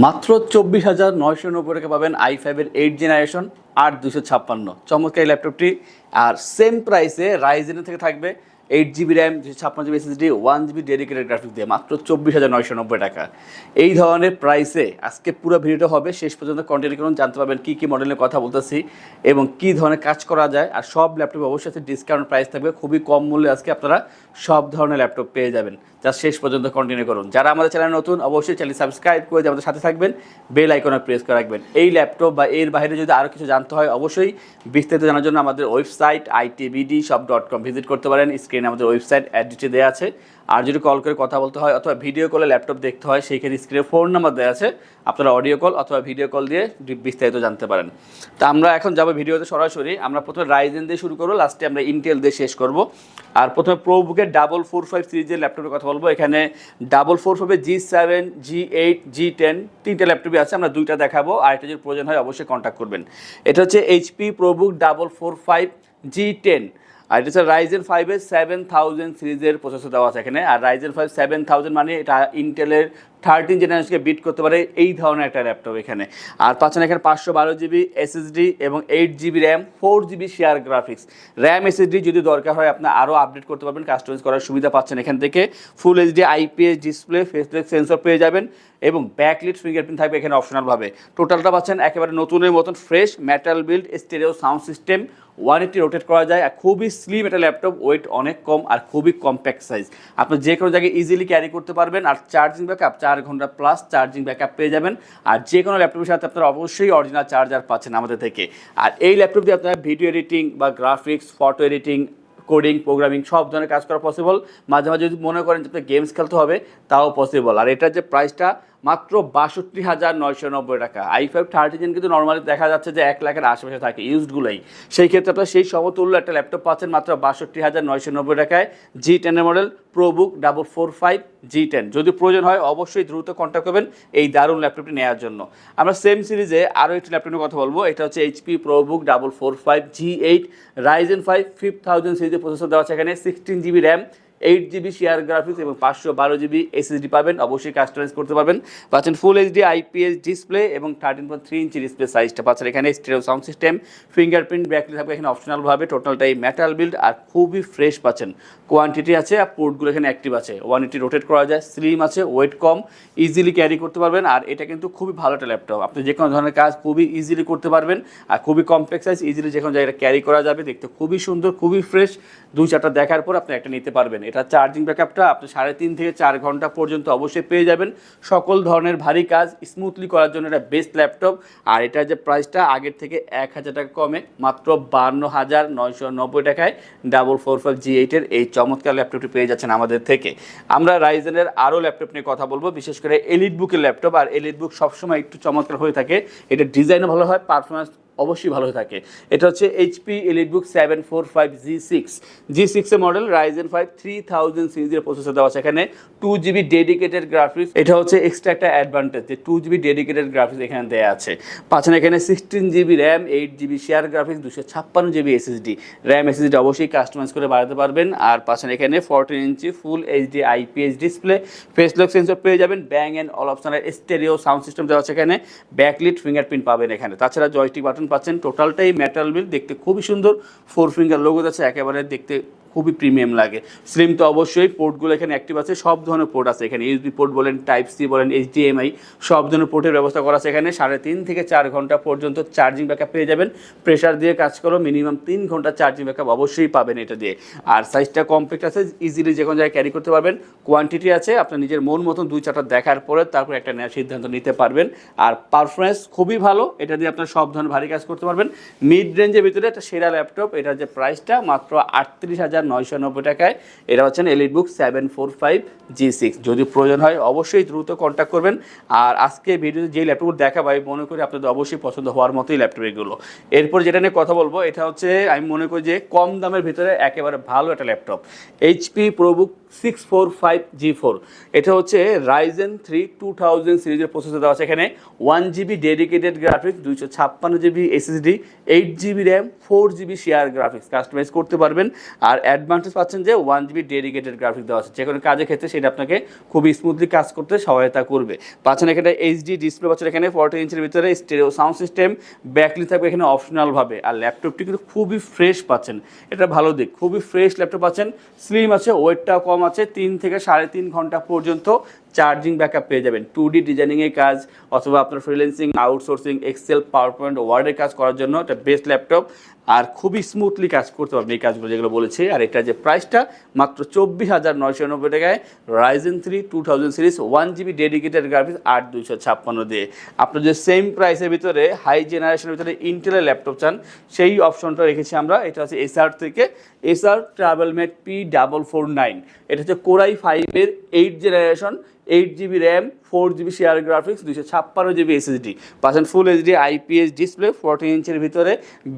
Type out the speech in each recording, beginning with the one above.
মাত্র চব্বিশ হাজার নয়শো নব্বই টাকা পাবেন আই ফাইভের এইট জেনারেশন আট দুশো ছাপ্পান্ন। চমৎকার ল্যাপটপটি আর সেম প্রাইসে রাইজেনের থেকে থাকবে এইট জিবি র্যাম দুশো ছাপ্পান্ন GB SSD one GB dedicated graphics দিয়ে মাত্র চব্বিশ হাজার নয়শো নব্বই টাকা। এই ধরনের প্রাইসে আজকে পুরো ভিডিওটা হবে। শেষ পর্যন্ত কন্টিনিউ করুন, জানতে পারবেন কী কী মডেলের কথা বলতেছি এবং কী ধরনের কাজ করা যায়। আর সব ল্যাপটপে অবশ্যই ডিসকাউন্ট প্রাইস থাকবে। খুবই কম মূল্যে আজকে আপনারা সব ধরনের ল্যাপটপ পেয়ে যাবেন। যা শেষ পর্যন্ত কন্টিনিউ করুন। যারা আমাদের চ্যানেল নতুন, অবশ্যই চ্যানেল সাবস্ক্রাইব করে আমাদের সাথে থাকবেন। বেল আইকনে প্রেস করে রাখবেন। এই ল্যাপটপ বা এর বাইরে যদি আরও কিছু জানতে হয়, অবশ্যই বিস্তারিত জানার জন্য আমাদের website ITBD shop dot com visit করতে পারেন। স্ক্রিনে আমাদের ওয়েবসাইট অ্যাড্রেসটি দেওয়া আছে। আর যদি কল করে কথা বলতে হয় অথবা ভিডিও কলে ল্যাপটপ দেখতে হয়, সেই ক্ষেত্রে স্ক্রিনে ফোন নাম্বার দেওয়া আছে। আপনারা অডিও কল অথবা ভিডিও কল দিয়ে বিস্তারিত জানতে পারেন। তা আমরা এখন যাব ভিডিওতে সরাসরি। আমরা প্রথমে রাইজেন দিয়ে শুরু করব লাস্টে আমরা ইন্টেল দিয়ে শেষ করব। আর প্রথমে প্রোবুকের ডাবল ফোর ফাইভ সিরিজের ল্যাপটপের কথা বলব। এখানে ডাবল ফোর ফাইভের G seven G eight G ten তিনটে ল্যাপটপই আছে। আমরা দুইটা দেখাবো। আর এটা যদি প্রয়োজন হয়, অবশ্যই কন্ট্যাক্ট করবেন। এটা হচ্ছে HP ProBook double four five G ten আর এটা হচ্ছে রাইজেন ফাইভের সেভেন থাউজেন্ড সিরিজের প্রসেসর দেওয়া আছে এখানে। আর রাইজেন ফাইভ সেভেন থাউজেন্ড মানে এটা ইন্টেলের থার্টিন জেনারেশনকে বিট করতে পারে এই ধরনের একটা ল্যাপটপ এখানে। আর পাচ্ছেন এখানে পাঁচশো বারো জিবি এসএসডি এবং eight GB RAM four GB share graphics RAM SSD যদি দরকার হয় আপনার আরও আপডেট করতে পারবেন কাস্টমাইজ করার সুবিধা পাচ্ছেন এখান থেকে। Full HD IPS display faceless sensor পেয়ে যাবেন এবং ব্যাকলিট ফিঙ্গারপ্রিন্ট থাকবে এখানে অপশনালভাবে টোটালটা পাচ্ছেন একেবারে নতুনের মতন fresh metal build stereo sound system one eighty rotate করা যায়। আর খুবই স্লিম একটা ল্যাপটপ ওয়েট অনেক কম আর খুবই কম্প্যাক্ট সাইজ আপনি যে কোনো জায়গায় ইজিলি ক্যারি করতে পারবেন আর চার্জিং ব্যাকআপ চার ঘণ্টা প্লাস চার্জিং ব্যাকআপ পেয়ে যাবেন। আর যে কোনো ল্যাপটপের সাথে আপনারা অবশ্যই অরিজিনাল চার্জার পাচ্ছেন আমাদের থেকে। আর এই ল্যাপটপ দিয়ে আপনারা ভিডিও এডিটিং বা graphics photo editing coding programming সব ধরনের কাজ করা পসিবল মাঝে মাঝে যদি মনে করেন যে গেমস খেলতে হবে, তাও পসিবল আর এটার যে প্রাইসটা মাত্র বাষট্টি হাজার নয়শো নব্বই টাকা। আই ফাইভ থার্টি জেন কিন্তু নর্মালি দেখা যাচ্ছে যে এক লাখের আশেপাশে থাকে ইউজডগুলোই সেই ক্ষেত্রে আপনার সেই সমতুল্য একটা ল্যাপটপ পাচ্ছেন মাত্র বাষট্টি হাজার নয়শো নব্বই টাকায়। জি টেনের model ProBook double four five G ten যদি প্রয়োজন হয় অবশ্যই দ্রুত কন্ট্যাক্ট করবেন এই দারুণ ল্যাপটপটি নেওয়ার জন্য। আমরা সেম সিরিজে আরও একটি ল্যাপটপের কথা বলব। এটা হচ্ছে HP ProBook double four five G eight Ryzen five five thousand সিরিজের প্রসেসর দেওয়া আছে এখানে sixteen GB RAM eight GB share graphics এবং পাঁচশো বারো জিবি এসএসডি পাবেন। অবশ্যই কাস্টমাইজ করতে পারবেন। পাচ্ছেন ফুল এইচডি আইপিএস ডিসপ্লে এবং thirteen point three inch display সাইজটা পাচ্ছেন। এখানে stereo sound system fingerprint backlit থাকবে। এখানে অপশনালভাবে টোটালটাই মেটাল বিল্ড আর খুবই ফ্রেশ পাচ্ছেন। কোয়ান্টিটি আছে, আর পোর্টগুলো এখানে অ্যাক্টিভ আছে। ওয়ান এইটি রোটেট করা যায় স্লিম আছে ওয়েট কম ইজিলি ক্যারি করতে পারবেন। আর এটা কিন্তু খুবই ভালো একটা ল্যাপটপ আপনি যে কোনো ধরনের কাজ খুবই ইজিলি করতে পারবেন আর খুবই কমপ্লেক্স সাইজ ইজিলি যে কোনো জায়গায় ক্যারি করা যাবে। দেখতে খুবই সুন্দর, খুবই ফ্রেশ দুই চারটা দেখার পর আপনি একটা নিতে পারবেন। এটা চার্জিং ব্যাকআপটা আপনি সাড়ে তিন থেকে চার ঘণ্টা পর্যন্ত অবশ্যই পেয়ে যাবেন। সকল ধরনের ভারী কাজ স্মুথলি করার জন্য এটা বেস্ট ল্যাপটপ আর এটার যে প্রাইসটা আগের থেকে এক হাজার টাকা কমে, মাত্র বান্ন হাজার নয়শো নব্বই টাকায় ডাবল ফোর ফাইভ জি এইটের এই চমৎকার ল্যাপটপটি পেয়ে যাচ্ছেন আমাদের থেকে। আমরা রাইজেনের আরও ল্যাপটপ নিয়ে কথা বলব, বিশেষ করে এলিট বুকের ল্যাপটপ আর এলিট বুক সবসময় একটু চমৎকার হয়ে থাকে। এটা ডিজাইনও ভালো হয় পারফরমেন্স অবশ্যই ভালো হয়ে থাকে। এটা হচ্ছে HP EliteBook seven four five G six G সিক্সের model Ryzen five three thousand সিরিজের প্রসেসর দেওয়া আছে এখানে। টু জিবি ডেডিকেটেড গ্রাফিক্স এটা হচ্ছে এক্সট্রা একটা অ্যাডভান্টেজ যে টু জিবি ডেডিকেটেড গ্রাফিক্স এখানে দেওয়া আছে। পাচ্ছেন এখানে sixteen GB RAM eight GB share graphics দুশো ছাপ্পান্ন জিবি এসএসডি র্যাম এসএসডি অবশ্যই কাস্টমাইজ করে বাড়াতে পারবেন। আর পাচ্ছেন এখানে fourteen inch full HD IPS display face lock sensor পেয়ে যাবেন। ব্যাং অ্যান্ড অল অপশনের স্টেরিও সাউন্ড সিস্টেম দেওয়া আছে এখানে। ব্যাকলিট ফিঙ্গারপ্রিন্ট পাবেন এখানে। তাছাড়া জয়স্টিক বাটন পাচ্ছেন টোটালটাই ম্যাটাল বিল দেখতে খুবই সুন্দর। ফোর ফিঙ্গার লোগো আছে একেবারে দেখতে খুবই প্রিমিয়াম লাগে। স্লিম তো অবশ্যই পোর্টগুলো এখানে অ্যাক্টিভ আছে, সব ধরনের পোর্ট আছে এখানে। ইউসবি পোর্ট বলেন টাইপ সি বলেন এইচডিএমআই সব ধরনের পোর্টের ব্যবস্থা করা আছে এখানে। সাড়ে তিন থেকে চার ঘণ্টা পর্যন্ত চার্জিং ব্যাকআপ পেয়ে যাবেন। প্রেশার দিয়ে কাজ করো মিনিমাম তিন ঘণ্টা চার্জিং ব্যাকআপ অবশ্যই পাবেন এটা দিয়ে। আর সাইজটা কমপ্লিট আছে ইজিলি যে কোনো জায়গায় ক্যারি করতে পারবেন। কোয়ান্টিটি আছে, আপনার নিজের মন মতন দুই চারটা দেখার পরে তারপর একটা নেওয়ার সিদ্ধান্ত নিতে পারবেন। আর পারফরমেন্স খুবই ভালো, এটা দিয়ে আপনার সব ধরনের ভারী কাজ করতে পারবেন। মিড রেঞ্জের ভিতরে একটা সেরা ল্যাপটপ এটার যে প্রাইসটা মাত্র আটত্রিশ হাজার নয়শো নব্বই টাকায়। এটা হচ্ছেন EliteBook seven four five G six যদি প্রয়োজন হয়, অবশ্যই দ্রুত কন্ট্যাক্ট করবেন। আর আজকে ভিডিওতে যে ল্যাপটপগুলো দেখাবো, আমি মনে করি আপনাদের অবশ্যই পছন্দ হওয়ার মতোই ল্যাপটপ এগুলো এরপর যেটা নিয়ে কথা বলব, এটা হচ্ছে, আমি মনে করি যে কম দামের ভিতরে একেবারে ভালো একটা laptop HP ProBook six four five G four এটা হচ্ছে রাইজেন থ্রি টু থাউজেন্ড সিরিজের প্রসেসর দেওয়া আছে এখানে। ওয়ান জিবি ডেডিকেটেড গ্রাফিক্স দুইশো ছাপ্পান্ন GB SSD eight GB RAM four GB share graphics customize করতে পারবেন। আর অ্যাডভান্টেজ পাচ্ছেন যে ওয়ান জিবি ডেডিকেটেড গ্রাফিক দেওয়া আছে। যে কোনো কাজের ক্ষেত্রে সেটা আপনাকে খুবই স্মুথলি কাজ করতে সহায়তা করবে। পাচ্ছেন এখানে এইচডি ডিসপ্লে পাচ্ছেন এখানে ফোরটিন ইঞ্চের ভিতরে স্টেরিও সাউন্ড সিস্টেম ব্যাকলি থাকবে এখানে অপশনালভাবে আর ল্যাপটপটি কিন্তু খুবই ফ্রেশ পাচ্ছেন। এটা ভালো দিক। খুবই ফ্রেশ ল্যাপটপ পাচ্ছেন। স্লিম আছে ওয়েটটাও কম আছে। তিন থেকে সাড়ে তিন ঘণ্টা পর্যন্ত চার্জিং ব্যাকআপ পেয়ে যাবেন। টু ডি ডিজাইনিংয়ের কাজ অথবা আপনার freelancing outsourcing Excel PowerPoint ওয়ার্ডের কাজ করার জন্য এটা বেস্ট ল্যাপটপ আর খুবই স্মুথলি কাজ করতে পারবেন এই কাজগুলো যেগুলো বলেছি। আর এটা যে প্রাইসটা মাত্র চব্বিশ হাজার নয়শো নব্বই টাকায় Ryzen three two thousand series one GB dedicated graphics আট দুইশো ছাপ্পান্ন দিয়ে। আপনার যে সেম প্রাইসের ভিতরে হাই জেনারেশনের ভিতরে ইন্টেলের ল্যাপটপ চান, সেই অপশনটা রেখেছি আমরা। এটা হচ্ছে এসআর থেকে Acer TravelMate P double four nine এটা হচ্ছে কোরাই ফাইভের eight generation eight GB RAM four GB share graphics দুইশো ছাপ্পান্ন GB SSD percent full HD IPS display fourteen ইঞ্চের ভিতরে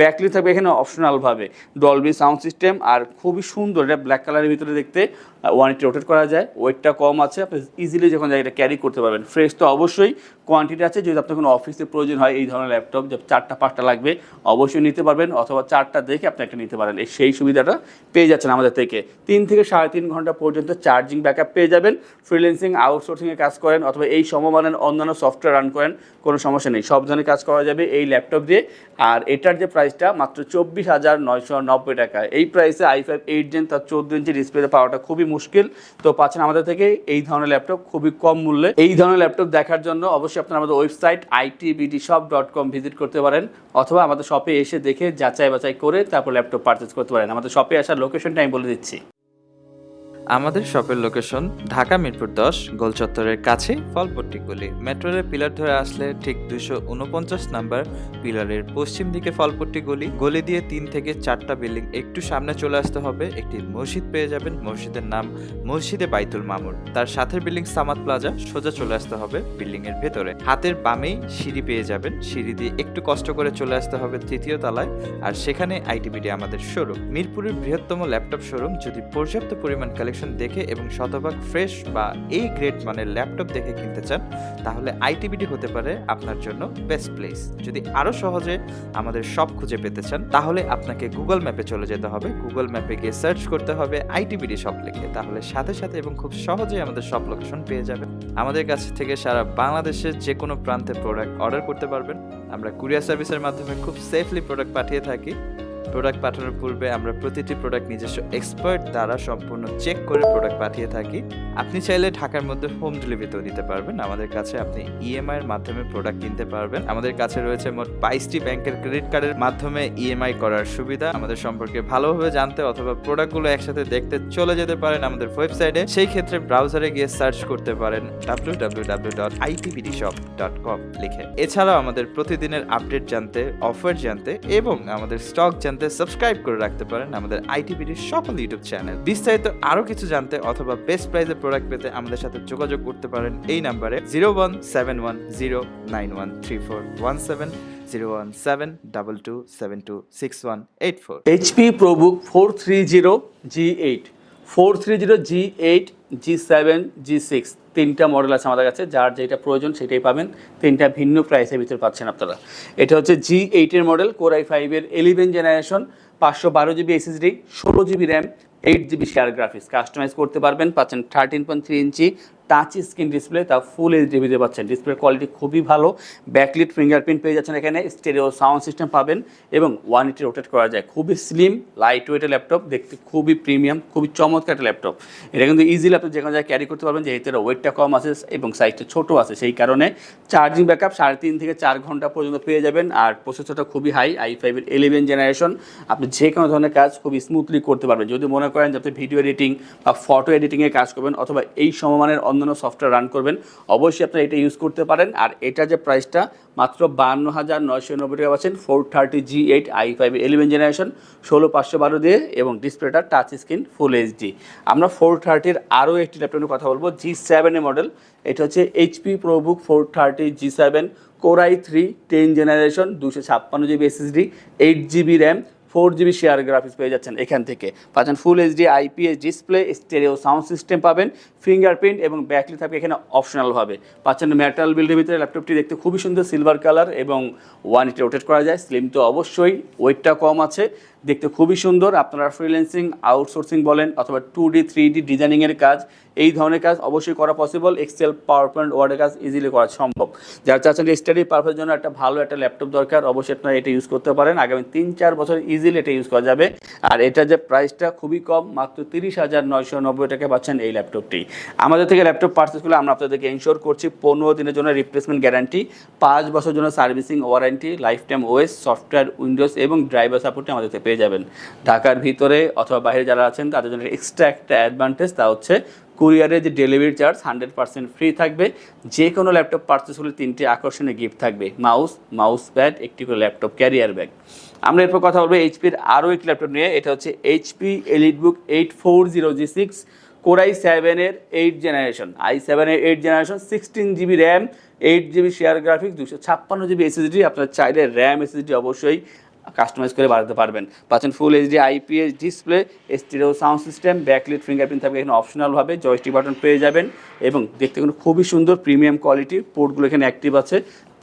ব্যাকলি থাকবে এখানে অপশনালভাবে ডলবি সাউন্ড সিস্টেম আর খুবই সুন্দর এটা ব্ল্যাক কালারের ভিতরে দেখতে। ওয়ান রোটেট করা যায় ওয়েটটা কম আছে, আপনি ইজিলি যখন যায় এটা ক্যারি করতে পারবেন। ফ্রেশ তো অবশ্যই কোয়ান্টিটি আছে, যদি আপনার কোনো অফিসে প্রয়োজন হয় এই ধরনের ল্যাপটপ যে চারটা, পাঁচটা লাগবে, অবশ্যই নিতে পারবেন, অথবা চারটা দেখে আপনি একটা নিতে পারেন। সেই সুবিধাটা পেয়ে যাচ্ছেন আমাদের থেকে। তিন থেকে সাড়ে তিন ঘণ্টা পর্যন্ত চার্জিং ব্যাকআপ পেয়ে যাবেন ফ্রিল্যান্সিং আউটসোর্সিংয়ে কাজ করেন, অথবা এই সমমানের অন্যান্য সফটওয়্যার রান করেন, কোনো সমস্যা নেই। সব ধরনের কাজ করা যাবে এই ল্যাপটপ দিয়ে। আর এটার যে প্রাইসটা মাত্র চব্বিশ হাজার নয়শো নব্বই টাকা। এই প্রাইসে আই ফাইভ এইট জেন তার চোদ্দ ইঞ্চি ডিসপ্লে পাওয়াটা খুবই মুশকিল। তো পাচ্ছেন আমাদের থেকে এই ধরনের ল্যাপটপ খুবই কম মূল্যে। এই ধরনের ল্যাপটপ দেখার জন্য অবশ্যই আপনারা আমাদের website ITBD shop dot com visit করতে পারেন, অথবা আমাদের শপে এসে দেখে যাচাই বাছাই করে তারপর ল্যাপটপ পারচেস করতে পারেন। আমাদের শপে আসার লোকেশনটা আমি বলে দিচ্ছি। আমাদের শপের লোকেশন ঢাকা মিরপুর দশ গোল চত্বরের কাছে ফলপট্টি গলি মেট্রো পিলার ধরে আসলে ঠিক দুশো উনপঞ্চাশ নাম্বার পিলারের পশ্চিম দিকে ফলপট্টি গলি গলি দিয়ে তিন থেকে চারটা বিল্ডিং একটু সামনে চলে আসতে হবে। একটি মসজিদ পেয়ে যাবেন। মসজিদের নাম মসজিদে বাইতুল মামুর তার সাথের বিল্ডিং সামাদ প্লাজা। সোজা চলে আসতে হবে বিল্ডিং এর ভেতরে। হাতের বামেই সিঁড়ি পেয়ে যাবেন। সিঁড়ি দিয়ে একটু কষ্ট করে চলে আসতে হবে তৃতীয় তলায়। আর সেখানে আইটিবিডি আমাদের শোরুম মিরপুরের বৃহত্তম ল্যাপটপ শোরুম যদি পর্যাপ্ত পরিমাণ কালেকশন দেখে এবং শতভাগ ফ্রেশ বা এই গ্রেড মানের ল্যাপটপ দেখে কিনতে চান, তাহলে আইটিবিডি হতে পারে আপনার জন্য বেস্ট প্লেস যদি আরও সহজে আমাদের সব খুঁজে পেতে চান, তাহলে আপনাকে গুগল ম্যাপে চলে যেতে হবে। গুগল ম্যাপে গিয়ে সার্চ করতে হবে আইটিবিডি শপ লিখে। তাহলে সাথে সাথে এবং খুব সহজেই আমাদের সব লোকেশন পেয়ে যাবেন। আমাদের কাছ থেকে সারা বাংলাদেশের যে কোনো প্রান্তে প্রোডাক্ট অর্ডার করতে পারবেন। আমরা কুরিয়ার সার্ভিসের মাধ্যমে খুব সেফলি প্রোডাক্ট পাঠিয়ে থাকি। প্রোডাক্ট পাঠানোর পূর্বে আমরা প্রতিটি প্রোডাক্ট নিজস্ব এক্সপার্ট দ্বারা সম্পূর্ণ চেক করে প্রোডাক্ট পাঠিয়ে থাকি। আপনি চাইলে ঢাকার মধ্যে হোম ডেলিভারিতেও নিতে পারবেন। আমাদের কাছে আপনি ইএমআই এর মাধ্যমে প্রোডাক্ট কিনতে পারবেন। আমাদের কাছে রয়েছে মোট বাইশটি ব্যাংকের ক্রেডিট কার্ডের মাধ্যমে ইএমআই করার সুবিধা। আমাদের সম্পর্কে ভালোভাবে জানতে অথবা প্রোডাক্টগুলো একসাথে দেখতে চলে যেতে পারেন আমাদের ওয়েবসাইটে সেই ক্ষেত্রে ব্রাউজারে গিয়ে সার্চ করতে পারেন W W W dot ITBD shop dot com লিখে। এছাড়াও আমাদের প্রতিদিনের আপডেট জানতে অফার জানতে এবং আমাদের স্টক জানতে সাবস্ক্রাইব করে রাখতে পারেন আমাদের আইটিবিডির সকল ইউটিউব চ্যানেল। বিস্তারিত আরও কিছু জানতে অথবা বেস্ট প্রাইজের প্রোডাক্ট পেতে আমাদের সাথে যোগাযোগ করতে পারেন এই নাম্বারে zero one seven one zero nine one three four one seven zero one seven double two seven two six one eight four HP ProBook four three zero G eight four three zero G eight G seven G six তিনটা model আছে আমাদের কাছে, যার যেটা প্রয়োজন সেটাই পাবেন। তিনটা ভিন্ন প্রাইসের ভিতরে পাচ্ছেন আপনারা। এটা হচ্ছে জি এইটের মডেল কোরাই ফাইভের এলিভেন জেনারেশন পাঁচশো বারো জিবি এসএসডি ষোলো GB RAM eight GB share graphics customize করতে পারবেন, পাচ্ছেন thirteen point three inch touch screen display তা ফুল এইচ ডিভিতে পাচ্ছেন। ডিসপ্লের কোয়ালিটি খুবই ভালো ব্যাকলিট ফিঙ্গারপ্রিন্ট পেয়ে যাচ্ছেন এখানে স্টেরিও সাউন্ড সিস্টেম পাবেন এবং ওয়ান এইটি রোটেট করা যায়। খুবই স্লিম লাইট ওয়েটের ল্যাপটপ দেখতে খুবই প্রিমিয়াম খুবই চমৎকার একটা ল্যাপটপ এটা কিন্তু ইজি ল্যাপটপ যে কোনো জায়গায় ক্যারি করতে পারবেন, যেহেতু এটা ওয়েটটা কম আছে এবং সাইজটা ছোটো আছে, সেই কারণে চার্জিং ব্যাকআপ সাড়ে তিন থেকে চার ঘণ্টা পর্যন্ত পেয়ে যাবেন আর প্রসেসরটা খুবই হাই আই ফাইভের ইলেভেন জেনারেশন আপনি যে কোনো ধরনের কাজ খুবই স্মুথলি করতে পারবেন। যদি মনে করেন যাতে ভিডিও এডিটিং বা ফটো এডিটিংয়ে কাজ করবেন অথবা এই সমমানের অন্যান্য সফটওয়্যার রান করবেন, অবশ্যই আপনারা এটা ইউজ করতে পারেন। আর এটা যে প্রাইসটা মাত্র বান্ন হাজার নয়শো নব্বই টাকা পাচ্ছেন four thirty G eight I five eleven generation ষোলো পাঁচশো বারো দিয়ে এবং ডিসপ্লেটা টাচ স্ক্রিন ফুল এইচডি আমরা ফোর থার্টির আরও একটি ল্যাপটপের কথা বলব জি সেভেনের মডেল এটা হচ্ছে HP ProBook four thirty G seven Core i three ten generation দুশো ছাপ্পান্ন GB SSD eight GB RAM four GB share graphics পেয়ে যাচ্ছেন এখান থেকে। পাচ্ছেন full HD IPS display stereo sound system পাবেন ফিঙ্গারপ্রিন্ট এবং ব্যাকলি থাকবে এখানে অপশনালভাবে পাচ্ছেন মেটাল বিল্ডের ভিতরে ল্যাপটপটি দেখতে খুবই সুন্দর সিলভার কালার এবং ওয়ান ইটে রোটেট করা যায় স্লিম তো অবশ্যই ওয়েটটা কম আছে। দেখতে খুবই সুন্দর। আপনারা ফ্রিল্যান্সিং আউটসোর্সিং বলেন অথবা টু ডি থ্রি ডি ডিজাইনিংয়ের কাজ, এই ধরনের কাজ অবশ্যই করা পসিবল এক্সেল পাওয়ার পয়েন্ট ওয়ার্ডের কাজ ইজিলি করা সম্ভব। যারা চাচ্ছেন স্টাডি পারপাসের জন্য একটা ভালো একটা ল্যাপটপ দরকার, অবশ্যই আপনারা এটা ইউজ করতে পারেন। আগামী তিন, চার বছর ইজিলি এটা ইউজ করা যাবে। আর এটা যে প্রাইসটা খুবই কম, মাত্র তিরিশ হাজার নয়শো নব্বই টাকা পাচ্ছেন এই ল্যাপটপটি আমাদের থেকে ল্যাপটপ পার্চেস করলে আমরা আপনাদেরকে ইনশোর করছি পনেরো দিনের জন্য রিপ্লেসমেন্ট গ্যারান্টি পাঁচ বছর জন্য servicing warranty lifetime OS software Windows এবং ড্রাইভার সাপোর্টে আমাদের পেয়ে যাবেন। ঢাকার ভিতরে অথবা বাইরে যারা আছেন, তাদের জন্য এক্সট্রা একটা অ্যাডভান্টেজ তা হচ্ছে কুরিয়ারের যে delivery charge hundred percent free থাকবে। যে কোনো ল্যাপটপ পার্চেস হলে তিনটি আকর্ষণীয় গিফট থাকবে। মাউস মাউস প্যাড একটি করে ল্যাপটপ ক্যারিয়ার ব্যাগ আমরা এরপর কথা বলব এইচপির আরও একটি ল্যাপটপ নিয়ে। এটা হচ্ছে HP EliteBook eight four zero G six Core i সেভেনের এইট জেনারেশন আই সেভেনের eight generation sixteen GB RAM eight GB share graphics দুশো ছাপ্পান্ন জিবি এসএসডি আপনার চাইলে র্যাম এসএসডি অবশ্যই কাস্টমাইজ করে বাড়াতে পারবেন। পাচ্ছেন full HD IPS display stereo sound system backlit fingerprint থাকবে, এখানে অপশনালভাবে জয়স্টিক বাটন পেয়ে যাবেন এবং দেখতে কিন্তু খুবই সুন্দর প্রিমিয়াম কোয়ালিটি পোর্টগুলো এখানে অ্যাক্টিভ আছে।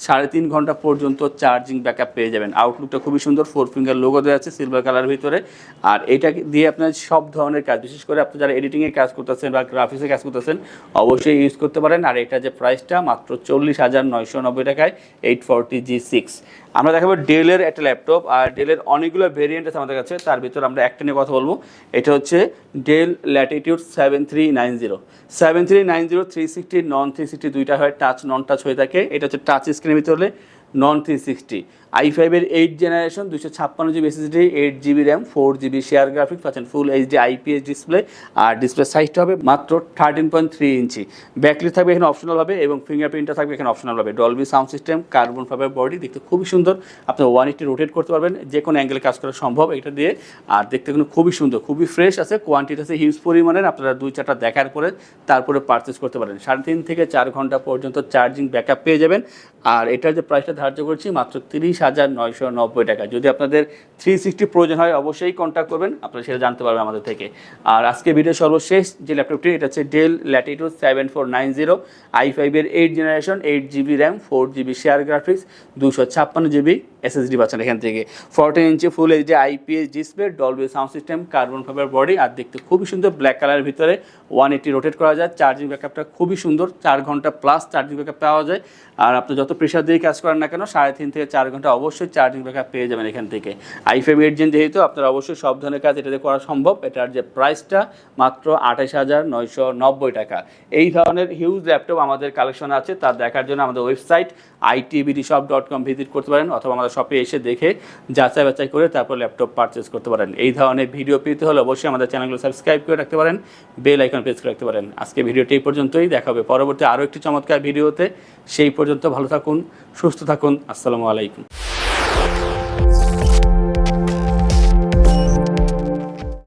সাড়ে তিন ঘণ্টা পর্যন্ত চার্জিং ব্যাকআপ পেয়ে যাবেন। আউটলুকটা খুবই সুন্দর ফোর ফিঙ্গার লোগো দেওয়া আছে সিলভার কালার ভিতরে। আর এটা দিয়ে আপনার সব ধরনের কাজ, বিশেষ করে আপনি যারা এডিটিংয়ের কাজ করতেছেন বা গ্রাফিক্সের কাজ করতেছেন, অবশ্যই ইউজ করতে পারেন। আর এটা যে প্রাইসটা মাত্র চল্লিশ হাজার নয়শো নব্বই টাকায় এইট ফোরটি জি সিক্স আমরা দেখাবো ডেলের একটা ল্যাপটপ আর ডেলের অনেকগুলো ভেরিয়েন্ট আছে আমাদের কাছে, তার ভিতরে আমরা একটা নিয়ে কথা বলব। এটা হচ্ছে Dell Latitude seven three nine zero seven three nine zero three sixty non three sixty দুইটা হয় টাচ নন টাচ হয়ে থাকে। এটা হচ্ছে টাচ স্ক্রিনের ভিতরে। Non three sixty. আই ফাইভের এইট জেনারেশন দুশো ছাপ্পান্ন GB SSD eight GB RAM four GB share graphics পাচ্ছেন ফুল এইচডি আইপিএস ডিসপ্লে আর ডিসপ্লে সাইজটা হবে মাত্র thirteen point three inch. Backlit থাকবে এখানে অপশনাল হবে এবং ফিঙ্গারপ্রিন্টটা থাকবে এখানে অপশনাল হবে। Dolby sound system carbon fibre body দেখতে খুবই সুন্দর। আপনি ওয়ান এইটি রোটেট করতে পারবেন যে কোনো অ্যাঙ্গেলে কাজ করা সম্ভব এটা দিয়ে। আর দেখতে কিন্তু খুবই সুন্দর, খুবই ফ্রেশ আছে কোয়ান্টিটি আছে হিউজ পরিমাণের, আপনারা দুই চারটা দেখার পরে তারপরে পারচেস করতে পারেন। সাড়ে তিন থেকে চার ঘণ্টা পর্যন্ত চার্জিং ব্যাকআপ পেয়ে যাবেন। আর এটার যে প্রাইসটা ধার্য করছি, মাত্র তিরিশ হাজার নয়শো নব্বই টাকা। যদি আপনাদের থ্রি সিক্সটি প্রয়োজন হয়, অবশ্যই কন্ট্যাক্ট করবেন, আপনারা সেটা জানতে পারবেন আমাদের থেকে। আর আজকে ভিডিও সর্বশেষ, যে ল্যাপটপটি এটা হচ্ছে Dell Latitude seven four nine zero I ফাইভের eight generation eight GB RAM four GB share graphics দুশো ছাপ্পান্ন জিবি এসএসডি পাচ্ছেন এখান থেকে। Fourteen inch full H HD IPS display Dolby sound system carbon fibre body আর দেখতে খুবই সুন্দর black কালারের ভিতরে ওয়ান এইটি রোটেট করা যায়। চার্জিং ব্যাকআপটা খুবই সুন্দর, চার ঘণ্টা প্লাস চার্জিং ব্যাকআপ পাওয়া যায়। আর আপনি যত প্রেশার দিয়ে কাজ করেন না কেন, সাড়ে তিন থেকে চার ঘণ্টা অবশ্যই চার্জিং ব্যাকআপ পেয়ে যাবেন এখান থেকে। আই ফাইভ এইট জেন যেহেতু, আপনারা অবশ্যই সব ধরনের কাজ এটাতে করা সম্ভব। এটার যে প্রাইসটা মাত্র আঠাশ হাজার নয়শো নব্বই টাকা। এই ধরনের হিউজ ল্যাপটপ আমাদের কালেকশন আছে, তা দেখার জন্য আমাদের website ITBD shop dot com visit করতে পারেন, অথবা আমাদের শপে এসে দেখে যাচাই বাছাই করে তারপর ল্যাপটপ পারচেস করতে পারেন। এই ধরনের ভিডিও পেতে হলে অবশ্যই আমাদের চ্যানেলগুলো সাবস্ক্রাইব করে রাখতে পারেন বেল আইকন প্রেস করে রাখতে পারেন। আজকে ভিডিওটি এই পর্যন্তই, দেখা হবে পরবর্তী আরও একটি চমৎকার ভিডিওতে সেই পর্যন্ত ভালো থাকুন, সুস্থ থাকুন, আসসালামু আলাইকুম।